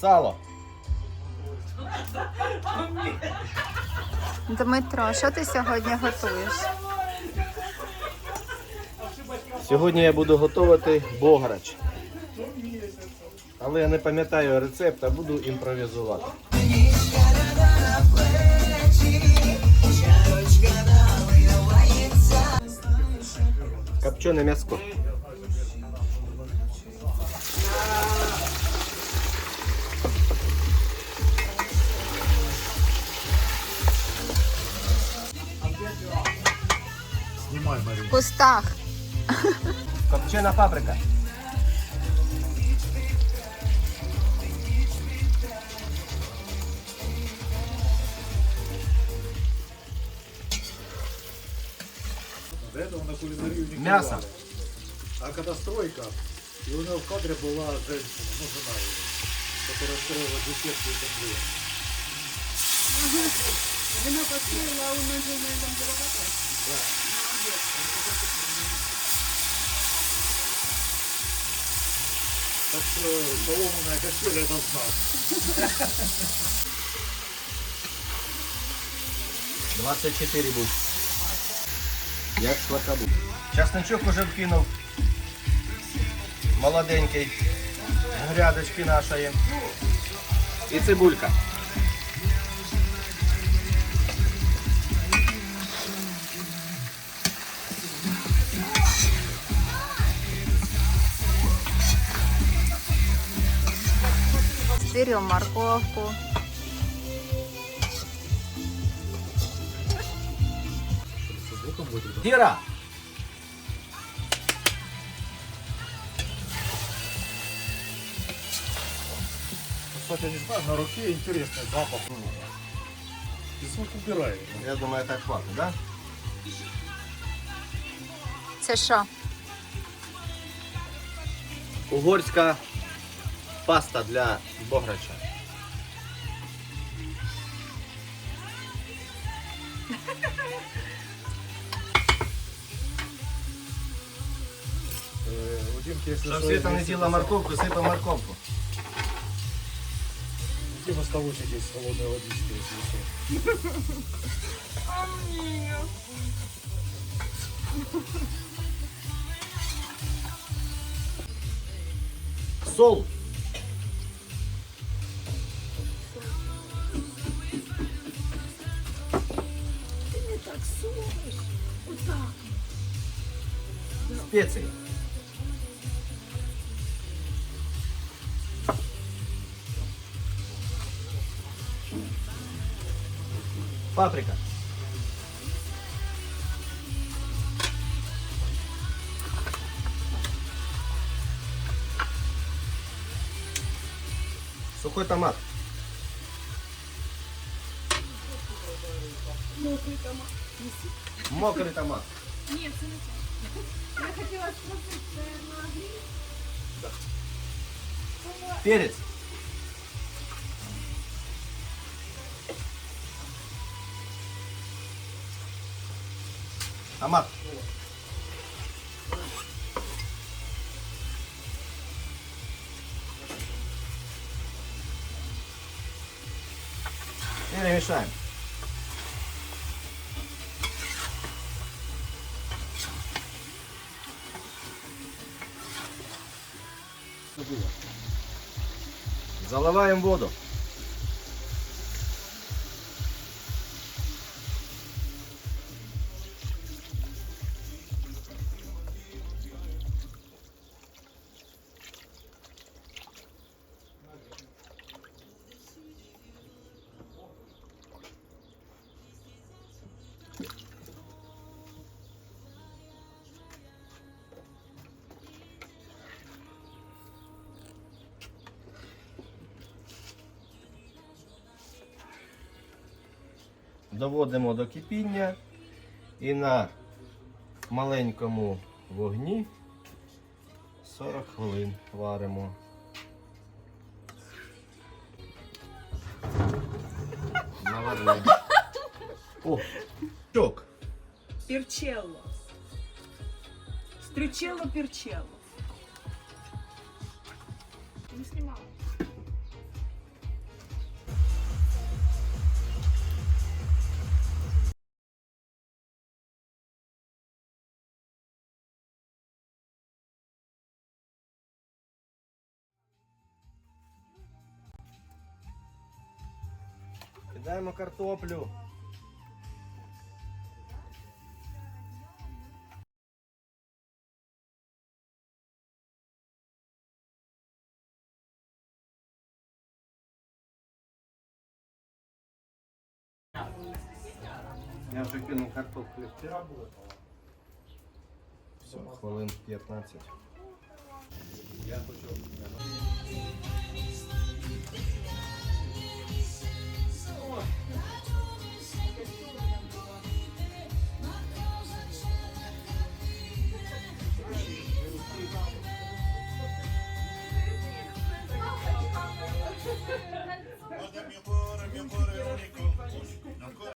Сало. Дмитро, що ти сьогодні готуєш? Сьогодні я буду готувати бограч. Але я не пам'ятаю рецепт, а буду імпровізувати. Копчене м'яско. Кустах. Копчена паприка. До этого на кулинарию не Мясо. А когда стройка, и у него в кадре была женщина, ну жена его, которая строила и землю. Так что поломанная качеля это знак. 24 був. Як слакабу. Часничок уже вкинув. Молоденький. Грядочки нашої. І цибулька. Берем морковку. Это. Кіра! Кстати, я не знаю, на руке интересный запах. И звук убирает. Я думаю, так хватить, да? Це що? Угорська паста для бограча. Э, у Щоб Світа не з'їла это морковку, сипа морковку. Димы столочек есть холодной водички, если что. Сол. Специи. Паприка. Сухой томат. Мокрий томат. Ні, це не це. Я хотіла спросити, це на гриль? Перец. Томат. Перемешаем. Заливаем воду. Доводимо до кипіння і на маленькому вогні 40 хвилин варимо. Наварили. О, чок. Перчелло. Стрючелло перчелло. Не знімала. Кидаємо картоплю. Я вже кинув картоплю. Все, хвилин 15.